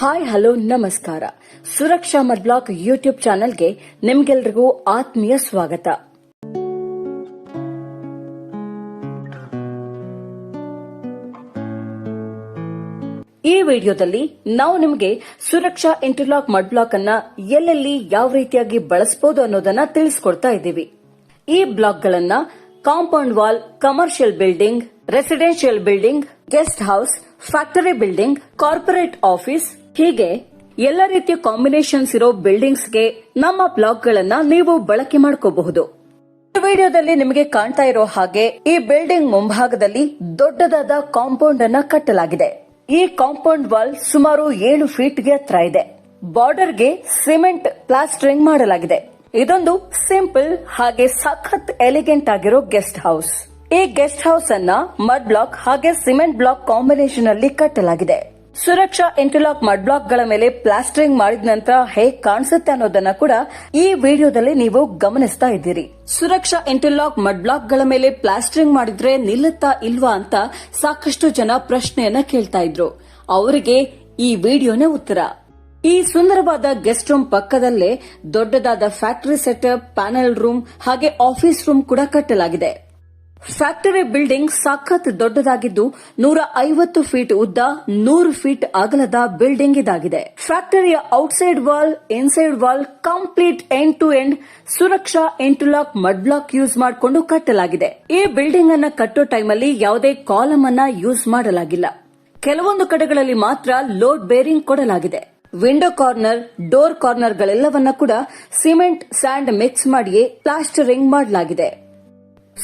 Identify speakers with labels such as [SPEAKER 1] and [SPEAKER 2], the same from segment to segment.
[SPEAKER 1] Hi, hello, ನಮಸ್ಕಾರ. ಸುರಕ್ಷಾ mud block YouTube ಚಾನೆಲ್ಗೆ ನಿಮ್ಗೆಲ್ರಿಗೂ ಆತ್ಮೀಯ ಸ್ವಾಗತ. ಈ ವಿಡಿಯೋದಲ್ಲಿ ನಾವು ನಿಮಗೆ ಸುರಕ್ಷಾ ಇಂಟರ್ಲಾಕ್ ಮಡ್ ಬ್ಲಾಕ್ ಅನ್ನ ಎಲ್ಲೆಲ್ಲಿ ಯಾವ ರೀತಿಯಾಗಿ ಬಳಸಬಹುದು ಅನ್ನೋದನ್ನ ತಿಳಿಸ್ಕೊಡ್ತಾ ಇದ್ದೀವಿ. ಈ ಬ್ಲಾಕ್ ಗಳನ್ನ compound wall, commercial building, residential building, guest house, factory building, corporate office ಹೀಗೆ ಎಲ್ಲ ರೀತಿಯ ಕಾಂಬಿನೇಷನ್ಸ್ ಇರೋ ಬಿಲ್ಡಿಂಗ್ಸ್ಗೆ ನಮ್ಮ ಬ್ಲಾಕ್ ಗಳನ್ನ ನೀವು ಬಳಕೆ ಮಾಡ್ಕೋಬಹುದು. ಈ ವಿಡಿಯೋದಲ್ಲಿ ನಿಮಗೆ ಕಾಣ್ತಾ ಇರೋ ಹಾಗೆ ಈ ಬಿಲ್ಡಿಂಗ್ ಮುಂಭಾಗದಲ್ಲಿ ದೊಡ್ಡದಾದ ಕಾಂಪೌಂಡ್ ಅನ್ನ ಕಟ್ಟಲಾಗಿದೆ. ಈ ಕಾಂಪೌಂಡ್ ವಾಲ್ ಸುಮಾರು ಏಳು ಫೀಟ್ಗೆ ಹತ್ರ ಇದೆ. ಬಾರ್ಡರ್ಗೆ ಸಿಮೆಂಟ್ ಪ್ಲಾಸ್ಟರಿಂಗ್ ಮಾಡಲಾಗಿದೆ. ಇದೊಂದು ಸಿಂಪಲ್ ಹಾಗೆ ಸಖತ್ ಎಲಿಗೆಂಟ್ ಆಗಿರೋ ಗೆಸ್ಟ್ ಹೌಸ್ ಈ ಗೆಸ್ಟ್ ಹೌಸ್ ಅನ್ನ ಮಡ್ ಬ್ಲಾಕ್ ಹಾಗೆ ಸಿಮೆಂಟ್ ಬ್ಲಾಕ್ ಕಾಂಬಿನೇಷನ್ ಅಲ್ಲಿ ಕಟ್ಟಲಾಗಿದೆ. ಸುರಕ್ಷಾ ಇಂಟರ್ಲಾಕ್ ಮಡ್ ಬ್ಲಾಕ್ಗಳ ಮೇಲೆ ಪ್ಲಾಸ್ಟರಿಂಗ್ ಮಾಡಿದ ನಂತರ ಹೇಗ್ ಕಾಣಿಸುತ್ತೆ ಅನ್ನೋದನ್ನ ಕೂಡ ಈ ವಿಡಿಯೋದಲ್ಲಿ ನೀವು ಗಮನಿಸ್ತಾ ಇದ್ದೀರಿ. ಸುರಕ್ಷಾ ಇಂಟರ್ಲಾಕ್ ಮಡ್ ಬ್ಲಾಕ್ಗಳ ಮೇಲೆ ಪ್ಲಾಸ್ಟರಿಂಗ್ ಮಾಡಿದ್ರೆ ನಿಲ್ಲುತ್ತಾ ಇಲ್ವಾ ಅಂತ ಸಾಕಷ್ಟು ಜನ ಪ್ರಶ್ನೆಯನ್ನ ಕೇಳ್ತಾ ಇದ್ರು. ಅವರಿಗೆ ಈ ವಿಡಿಯೋನೇ ಉತ್ತರ. ಈ ಸುಂದರವಾದ ಗೆಸ್ಟ್ ರೂಮ್ ಪಕ್ಕದಲ್ಲೇ ದೊಡ್ಡದಾದ ಫ್ಯಾಕ್ಟರಿ ಸೆಟಪ್, ಪ್ಯಾನೆಲ್ ರೂಮ್, ಹಾಗೆ ಆಫೀಸ್ ರೂಮ್ ಕೂಡ ಕಟ್ಟಲಾಗಿದೆ. ಫ್ಯಾಕ್ಟರಿ ಬಿಲ್ಡಿಂಗ್ ಸಖತ್ ದೊಡ್ಡದಾಗಿದ್ದು ನೂರ ಐವತ್ತು ಫೀಟ್ ಉದ್ದ, ನೂರು ಫೀಟ್ ಅಗಲದ ಬಿಲ್ಡಿಂಗ್ ಇದಾಗಿದೆ. ಫ್ಯಾಕ್ಟರಿಯ outside wall, inside wall complete end to end Suraksha interlock mud block use ಮಾಡಿಕೊಂಡು ಕಟ್ಟಲಾಗಿದೆ. ಈ ಬಿಲ್ಡಿಂಗ್ ಅನ್ನ ಕಟ್ಟೋ ಟೈಮಲ್ಲಿ ಯಾವುದೇ ಕಾಲಮ್ ಅನ್ನ ಯೂಸ್ ಮಾಡಲಾಗಿಲ್ಲ. ಕೆಲವೊಂದು ಕಡೆಗಳಲ್ಲಿ ಮಾತ್ರ ಲೋಡ್ ಬೇರಿಂಗ್ ಕೊಡಲಾಗಿದೆ. ವಿಂಡೋ ಕಾರ್ನರ್, ಡೋರ್ ಕಾರ್ನರ್ಗಳೆಲ್ಲವನ್ನ ಕೂಡ ಸಿಮೆಂಟ್, ಸ್ಯಾಂಡ್ ಮಿಕ್ಸ್ ಮಾಡಿಯೇ ಪ್ಲಾಸ್ಟರಿಂಗ್ ಮಾಡಲಾಗಿದೆ.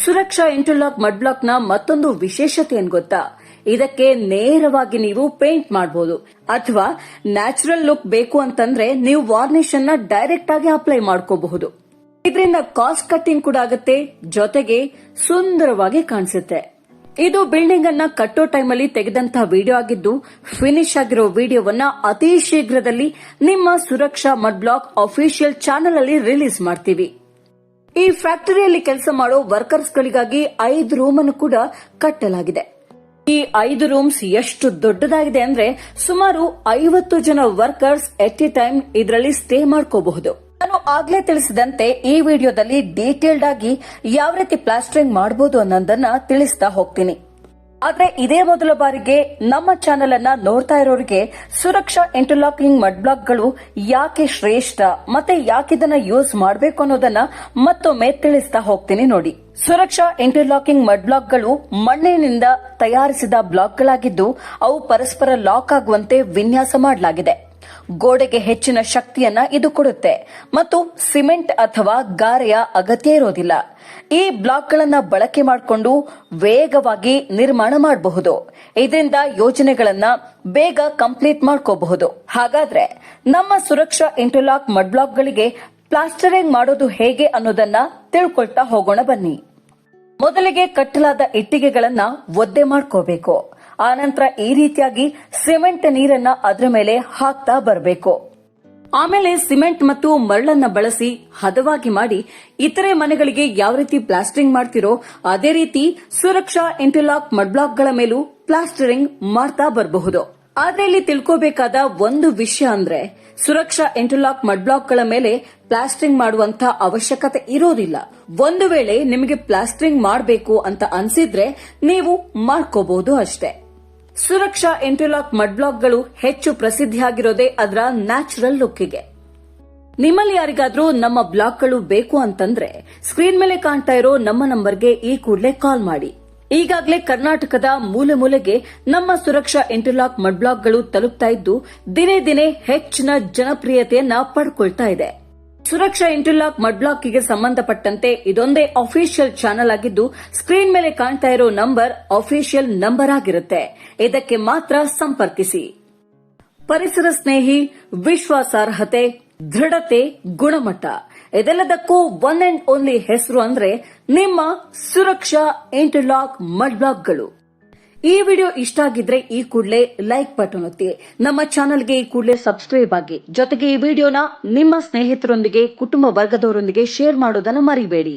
[SPEAKER 1] ಸುರಕ್ಷಾ ಇಂಟರ್ಲಾಕ್ ಮಡ್ ಬ್ಲಾಕ್ನ ಮತ್ತೊಂದು ವಿಶೇಷತೆ ಏನ್ ಗೊತ್ತಾ? ಇದಕ್ಕೆ ನೇರವಾಗಿ ನೀವು ಪೇಂಟ್ ಮಾಡಬಹುದು ಅಥವಾ ನ್ಯಾಚುರಲ್ ಲುಕ್ ಬೇಕು ಅಂತಂದ್ರೆ ನೀವು ವಾರ್ನಿಶ್ ಅನ್ನ ಡೈರೆಕ್ಟ್ ಆಗಿ ಅಪ್ಲೈ ಮಾಡ್ಕೋಬಹುದು. ಇದರಿಂದ ಕಾಸ್ಟ್ ಕಟ್ಟಿಂಗ್ ಕೂಡ ಆಗುತ್ತೆ, ಜೊತೆಗೆ ಸುಂದರವಾಗಿ ಕಾಣಿಸುತ್ತೆ. ಇದು ಬಿಲ್ಡಿಂಗ್ ಅನ್ನ ಕಟ್ಟೋ ಟೈಮಲ್ಲಿ ತೆಗೆದಂತಹ ವಿಡಿಯೋ ಆಗಿದ್ದು, ಫಿನಿಶ್ ಆಗಿರೋ ವಿಡಿಯೋವನ್ನ ಅತಿ ಶೀಘ್ರದಲ್ಲಿ ನಿಮ್ಮ Suraksha mud block official channel ಅಲ್ಲಿ ರಿಲೀಸ್ ಮಾಡ್ತೀವಿ. ಈ ಫ್ಯಾಕ್ಟರಿಯಲ್ಲಿ ಕೆಲಸ ಮಾಡೋ ವರ್ಕರ್ಸ್ ಗಳಿಗಾಗಿ ಐದು ರೂಮ್ ಅನ್ನು ಕೂಡ ಕಟ್ಟಲಾಗಿದೆ. ಈ ಐದು ರೂಮ್ಸ್ ಎಷ್ಟು ದೊಡ್ಡದಾಗಿದೆ ಅಂದ್ರೆ ಸುಮಾರು ಐವತ್ತು ಜನ ವರ್ಕರ್ಸ್ ಎಟ್ ಎ ಟೈಮ್ ಇದರಲ್ಲಿ ಸ್ಟೇ ಮಾಡ್ಕೋಬಹುದು. ನಾನು ಆಗ್ಲೇ ತಿಳಿಸಿದಂತೆ ಈ ವಿಡಿಯೋದಲ್ಲಿ ಡೀಟೇಲ್ಡ್ ಆಗಿ ಯಾವ ರೀತಿ ಪ್ಲಾಸ್ಟರಿಂಗ್ ಮಾಡಬಹುದು ಅನ್ನೋದನ್ನ ತಿಳಿಸ್ತಾ ಹೋಗ್ತೀನಿ. ಆದ್ರೆ ಇದೇ ಮೊದಲ ಬಾರಿಗೆ ನಮ್ಮ ಚಾನೆಲ್ ಅನ್ನ ನೋಡ್ತಾ ಇರೋರಿಗೆ ಸುರಕ್ಷಾ ಇಂಟರ್ಲಾಕಿಂಗ್ ಮಡ್ ಬ್ಲಾಕ್ಗಳು ಯಾಕೆ ಶ್ರೇಷ್ಠ, ಮತ್ತೆ ಯಾಕೆ ಇದನ್ನ ಯೂಸ್ ಮಾಡಬೇಕು ಅನ್ನೋದನ್ನ ಮತ್ತೊಮ್ಮೆ ತಿಳಿಸ್ತಾ ಹೋಗ್ತೀನಿ ನೋಡಿ. ಸುರಕ್ಷಾ ಇಂಟರ್ಲಾಕಿಂಗ್ ಮಡ್ ಬ್ಲಾಕ್ಗಳು ಮಣ್ಣಿನಿಂದ ತಯಾರಿಸಿದ ಬ್ಲಾಕ್ಗಳಾಗಿದ್ದು ಅವು ಪರಸ್ಪರ ಲಾಕ್ ಆಗುವಂತೆ ವಿನ್ಯಾಸ ಮಾಡಲಾಗಿದೆ. ಗೋಡೆಗೆ ಹೆಚ್ಚಿನ ಶಕ್ತಿಯನ್ನ ಇದು ಕೊಡುತ್ತೆ. ಮತ್ತು ಸಿಮೆಂಟ್ ಅಥವಾ ಗಾರೆಯ ಅಗತ್ಯ ಇರೋದಿಲ್ಲ. ಈ ಬ್ಲಾಕ್ಗಳನ್ನ ಬಳಕೆ ಮಾಡಿಕೊಂಡು ವೇಗವಾಗಿ ನಿರ್ಮಾಣ ಮಾಡಬಹುದು. ಇದರಿಂದ ಯೋಜನೆಗಳನ್ನ ಬೇಗ ಕಂಪ್ಲೀಟ್ ಮಾಡ್ಕೋಬಹುದು. ಹಾಗಾದ್ರೆ ನಮ್ಮ ಸುರಕ್ಷಾ ಇಂಟರ್ಲಾಕ್ ಮಡ್ ಬ್ಲಾಕ್ಗಳಿಗೆ ಪ್ಲಾಸ್ಟರಿಂಗ್ ಮಾಡೋದು ಹೇಗೆ ಅನ್ನೋದನ್ನ ತಿಳ್ಕೊಳ್ತಾ ಹೋಗೋಣ ಬನ್ನಿ. ಮೊದಲಿಗೆ ಕಟ್ಟಲಾದ ಇಟ್ಟಿಗೆಗಳನ್ನ ಒದ್ದೆ ಮಾಡ್ಕೋಬೇಕು. ಆನಂತರ ಈ ರೀತಿಯಾಗಿ ಸಿಮೆಂಟ್ ನೀರನ್ನ ಅದರ ಮೇಲೆ ಹಾಕ್ತಾ ಬರಬೇಕು. ಆಮೇಲೆ ಸಿಮೆಂಟ್ ಮತ್ತು ಮರಳನ್ನ ಬಳಸಿ ಹದವಾಗಿ ಮಾಡಿ ಇತರೆ ಮನೆಗಳಿಗೆ ಯಾವ ರೀತಿ ಪ್ಲಾಸ್ಟರಿಂಗ್ ಮಾಡ್ತಿರೋ ಅದೇ ರೀತಿ ಸುರಕ್ಷಾ ಇಂಟರ್ಲಾಕ್ ಮಡ್ಬ್ಲಾಕ್ಗಳ ಮೇಲೂ ಪ್ಲಾಸ್ಟರಿಂಗ್ ಮಾಡ್ತಾ ಬರಬಹುದು. ಆದ್ರೆ ಇಲ್ಲಿ ತಿಳ್ಕೋಬೇಕಾದ ಒಂದು ವಿಷಯ ಅಂದ್ರೆ ಸುರಕ್ಷಾ ಇಂಟರ್ಲಾಕ್ ಮಡ್ಬ್ಲಾಕ್ಗಳ ಮೇಲೆ ಪ್ಲಾಸ್ಟರಿಂಗ್ ಮಾಡುವಂತ ಅವಶ್ಯಕತೆ ಇರೋದಿಲ್ಲ. ಒಂದು ವೇಳೆ ನಿಮಗೆ ಪ್ಲಾಸ್ಟರಿಂಗ್ ಮಾಡಬೇಕು ಅಂತ ಅನ್ಸಿದ್ರೆ ನೀವು ಮಾಡ್ಕೋಬಹುದು ಅಷ್ಟೇ. ಸುರಕ್ಷಾ ಇಂಟರ್ಲಾಕ್ ಮಡ್ ಬ್ಲಾಕ್ಗಳು ಹೆಚ್ಚು ಪ್ರಸಿದ್ಧಿಯಾಗಿರೋದೇ ಅದರ ನ್ಯಾಚುರಲ್ ಲುಕ್ಕಿಗೆ. ನಿಮ್ಮಲ್ಲಿ ಯಾರಿಗಾದ್ರೂ ನಮ್ಮ ಬ್ಲಾಕ್ಗಳು ಬೇಕು ಅಂತಂದ್ರೆ ಸ್ಕ್ರೀನ್ ಮೇಲೆ ಕಾಣ್ತಾ ಇರೋ ನಮ್ಮ ನಂಬರ್ಗೆ ಈ ಕೂಡಲೇ ಕಾಲ್ ಮಾಡಿ. ಈಗಾಗಲೇ ಕರ್ನಾಟಕದ ಮೂಲೆ ಮೂಲೆಗೆ ನಮ್ಮ ಸುರಕ್ಷಾ ಇಂಟರ್ಲಾಕ್ ಮಡ್ ಬ್ಲಾಕ್ಗಳು ತಲುಪ್ತಾ ಇದ್ದು ದಿನೇ ದಿನೇ ಹೆಚ್ಚಿನ ಜನಪ್ರಿಯತೆಯನ್ನ ಪಡ್ಕೊಳ್ತಾ ಇದೆ. ಸುರಕ್ಷಾ ಇಂಟರ್ಲಾಕ್ ಮಡ್ ಬ್ಲಾಕ್ಗೆ ಸಂಬಂಧಪಟ್ಟಂತೆ ಇದೊಂದೇ ಅಫಿಷಿಯಲ್ ಚಾನೆಲ್ ಆಗಿದ್ದು ಸ್ಕ್ರೀನ್ ಮೇಲೆ ಕಾಣ್ತಾ ಇರೋ ನಂಬರ್ ಅಫಿಷಿಯಲ್ ನಂಬರ್ ಆಗಿರುತ್ತೆ. ಇದಕ್ಕೆ ಮಾತ್ರ ಸಂಪರ್ಕಿಸಿ. ಪರಿಸರ ಸ್ನೇಹಿ, ವಿಶ್ವಾಸಾರ್ಹತೆ, ದೃಢತೆ, ಗುಣಮಟ್ಟ. ಇದೆಲ್ಲದಕ್ಕೂ ಒನ್ ಅಂಡ್ ಓನ್ಲಿ ಹೆಸರು ಅಂದ್ರೆ ನಿಮ್ಮ ಸುರಕ್ಷಾ ಇಂಟರ್ಲಾಕ್ ಮಡ್ ಬ್ಲಾಕ್ಗಳು ಈ ವಿಡಿಯೋ ಇಷ್ಟ ಆಗಿದ್ರೆ ಈ ಕೂಡಲೇ ಲೈಕ್ ಬಟನ್ ಒತ್ತಿ. ನಮ್ಮ ಚಾನೆಲ್ಗೆ ಈ ಕೂಡಲೇ ಸಬ್ಸ್ಕ್ರೈಬ್ ಆಗಿ. ಜೊತೆಗೆ ಈ ವಿಡಿಯೋನ ನಿಮ್ಮ ಸ್ನೇಹಿತರೊಂದಿಗೆ, ಕುಟುಂಬ ವರ್ಗದವರೊಂದಿಗೆ ಶೇರ್ ಮಾಡೋದನ್ನು ಮರಿಬೇಡಿ.